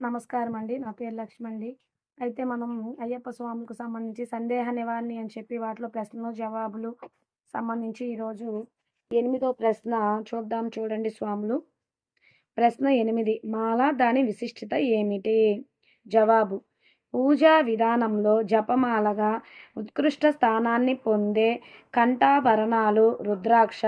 నమస్కారం అండి నా పేరు లక్ష్మండి. అయితే మనం అయ్యప్ప స్వాములకు సంబంధించి సందేహ నివారణ అని చెప్పి వాటిలో ప్రశ్నలు జవాబులు సంబంధించి ఈరోజు ఎనిమిదో ప్రశ్న చూద్దాం చూడండి స్వాములు. ప్రశ్న ఎనిమిది. మాల దాని విశిష్టత ఏమిటి? జవాబు. పూజా విధానంలో జపమాలగా ఉత్కృష్ట స్థానాన్ని పొందే కంఠాభరణాలు రుద్రాక్ష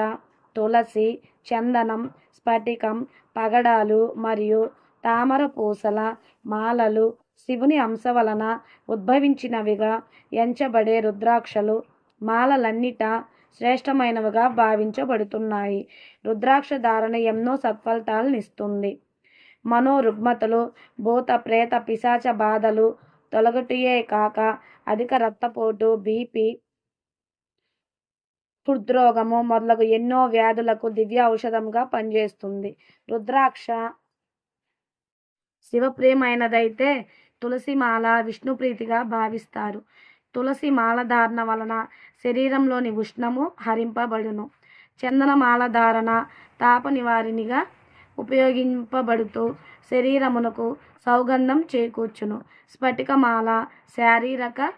తులసి చందనం స్ఫటికం పగడాలు మరియు తామర పూసల మాలలు శివుని అంశ వలన ఉద్భవించినవిగా ఎంచబడే రుద్రాక్షలు మాలలన్నిట శ్రేష్టమైనవిగా భావించబడుతున్నాయి. రుద్రాక్ష ధారణ ఎన్నో సత్ఫలితాలనిస్తుంది. మనోరుగ్మతలు భూత ప్రేత పిశాచ బాధలు తొలగటియే కాక అధిక రక్తపోటు బీపీ హృద్రోగము మొదలగు ఎన్నో వ్యాధులకు దివ్య ఔషధంగా పనిచేస్తుంది. రుద్రాక్ష శివప్రియమైనదైతే తులసి మాల విష్ణుప్రీతిగా భావిస్తారు. తులసి మాల ధారణ వలన శరీరంలోని ఉష్ణము హరింపబడును. చందనమాల ధారణ తాప నివారిణిగా ఉపయోగింపబడుతూ శరీరమునకు సౌగంధం చేకూర్చును. స్ఫటికమాల శారీరక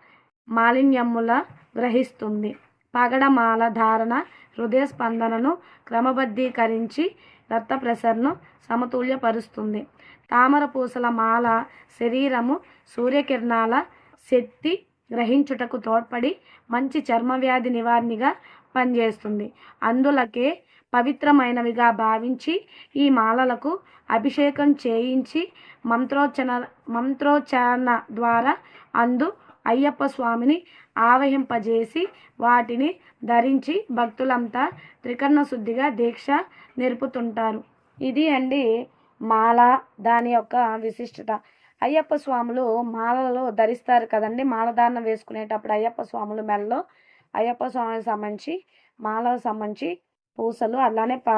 మాలిన్యముల గ్రహిస్తుంది. పగడమాల ధారణ హృదయ స్పందనను క్రమబద్ధీకరించి రక్త ప్రెషర్ను సమతుల్యపరుస్తుంది. తామర పూసల మాల శరీరము సూర్యకిరణాల శక్తి గ్రహించుటకు తోడ్పడి మంచి చర్మవ్యాధి నివారణగా పనిచేస్తుంది. అందులకే పవిత్రమైనవిగా భావించి ఈ మాలలకు అభిషేకం చేయించి మంత్రోచ్చన మంత్రోచ్చారణ ద్వారా అందు అయ్యప్ప స్వామిని ఆవహింపజేసి వాటిని ధరించి భక్తులంతా త్రికరణ శుద్ధిగా దీక్ష నేర్పుతుంటారు ఇది అండి మాల దాని యొక్క విశిష్టత. అయ్యప్ప స్వాములు మాలలో ధరిస్తారు కదండి. మాలధారణ వేసుకునేటప్పుడు అయ్యప్ప స్వాములు మెల్లలో అయ్యప్ప స్వామికి సంబంధించి మాలకు సంబంధించి పూసలు అలానే పా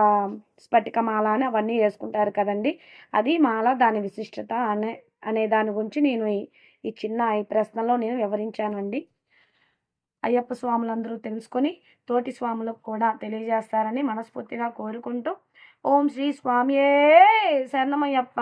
స్ఫటిక మాల అని అవన్నీ వేసుకుంటారు కదండి. అది మాల దాని విశిష్టత అనే అనే దాని గురించి నేను ఈ ఈ చిన్న ఈ ప్రశ్నలో నేను వివరించానండి. అయ్యప్ప స్వాములందరూ తెలుసుకొని తోటి స్వాములకు కూడా తెలియజేస్తారని మనస్ఫూర్తిగా కోరుకుంటూ ఓం శ్రీ స్వామియే శరణమయ్యప్ప!